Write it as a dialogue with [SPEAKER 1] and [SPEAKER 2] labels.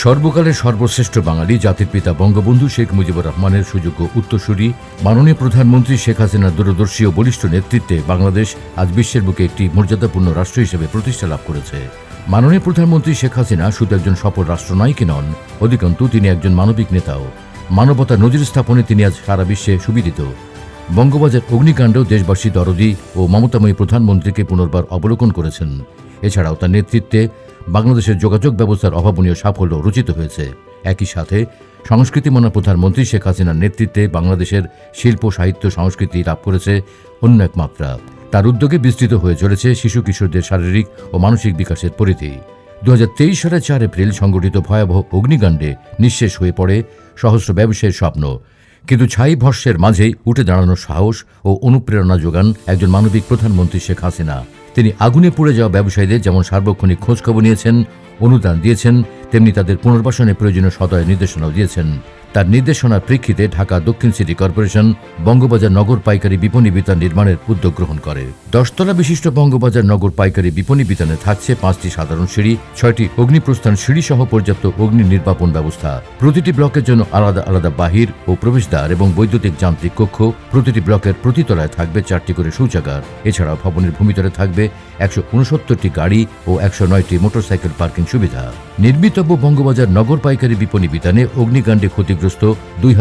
[SPEAKER 1] সর্বকালের সর্বশ্রেষ্ঠ বাঙালি জাতির পিতা বঙ্গবন্ধু শেখ মুজিবুর রহমানের সুযোগ্য উত্তরসূরি, মাননীয় প্রধানমন্ত্রী শেখ হাসিনার দূরদর্শী ও বলিষ্ঠ নেতৃত্বে বাংলাদেশ আজ বিশ্বের বুকে একটি মর্যাদাপূর্ণ রাষ্ট্র হিসেবে প্রতিষ্ঠা লাভ করেছে। মাননীয় প্রধানমন্ত্রী শেখ হাসিনা শুধু একজন সফল রাষ্ট্রনায়কই নন, অধিকন্তু তিনি একজন মানবিক নেতাও। মানবতার নজির স্থাপনে তিনি আজ সারা বিশ্বে সুবিদিত। বঙ্গবাজার অগ্নিকাণ্ড দেশবাসী দরদি ও মমতাময়ী প্রধানমন্ত্রীকে পুনর্বার অবলোকন করেছেন। এছাড়াও তার নেতৃত্বে বাংলাদেশের যোগাযোগ ব্যবস্থার অভাবনীয় সাফল্য রচিত হয়েছে। একই সাথে সংস্কৃতি সংস্কৃতিমনা প্রধানমন্ত্রী শেখ হাসিনার নেতৃত্বে বাংলাদেশের শিল্প, সাহিত্য, সংস্কৃতি লাভ করেছে অন্য এক মাত্রা। তার উদ্যোগে বিস্তৃত হয়ে চলেছে শিশু কিশোরদের শারীরিক ও মানসিক বিকাশের পরিধি। দু হাজার তেইশ সালের চার এপ্রিল সংগঠিত ভয়াবহ অগ্নিকাণ্ডে নিঃশেষ হয়ে পড়ে সহস্র ব্যবসায়ীর স্বপ্ন। কিন্তু ছাই ভস্যের মাঝেই উঠে দাঁড়ানোর সাহস ও অনুপ্রেরণা যোগান একজন মানবিক প্রধানমন্ত্রী শেখ হাসিনা। তিনি আগুনে পুড়ে যাওয়া ব্যবসায়ীদের যেমন সার্বক্ষণিক খোঁজখবর নিয়েছেন, অনুদান দিয়েছেন, তেমনি তাদের পুনর্বাসনে প্রয়োজনীয় সদয় নির্দেশনাও দিয়েছেন। তার নির্দেশনার প্রেক্ষিতে ঢাকা দক্ষিণ সিটি কর্পোরেশন বঙ্গবাজার নগর পাইকারি বিপণী বিতান নির্মাণের উদ্যোগ গ্রহণ করে। দশতলা বিশিষ্ট বঙ্গবাজার নগর পাইকারি বিপণী বিতানে থাকছে পাঁচটি সাধারণ সিঁড়ি, ছয়টি অগ্নিপ্রস্থান সিঁড়ি সহ পর্যাপ্ত অগ্নি নির্বাপন ব্যবস্থা। প্রতিটি ব্লকের জন্য আলাদা আলাদা বাহির ও প্রবেশদ্বার এবং বৈদ্যুতিক যান্ত্রিক কক্ষ প্রতিটি ব্লকের প্রতিতলায় থাকবে চারটি করে শৌচাগার। এছাড়া ভবনের ভূমিতলে থাকবে একশো উনসত্তরটি গাড়ি ও একশো নয়টি মোটরসাইকেল পার্কিং সুবিধা। নির্মিতব্য বঙ্গবাজার নগর পাইকারি বিপণী বিতানে অগ্নিকাণ্ডে ক্ষতিগ্রস্ত দুই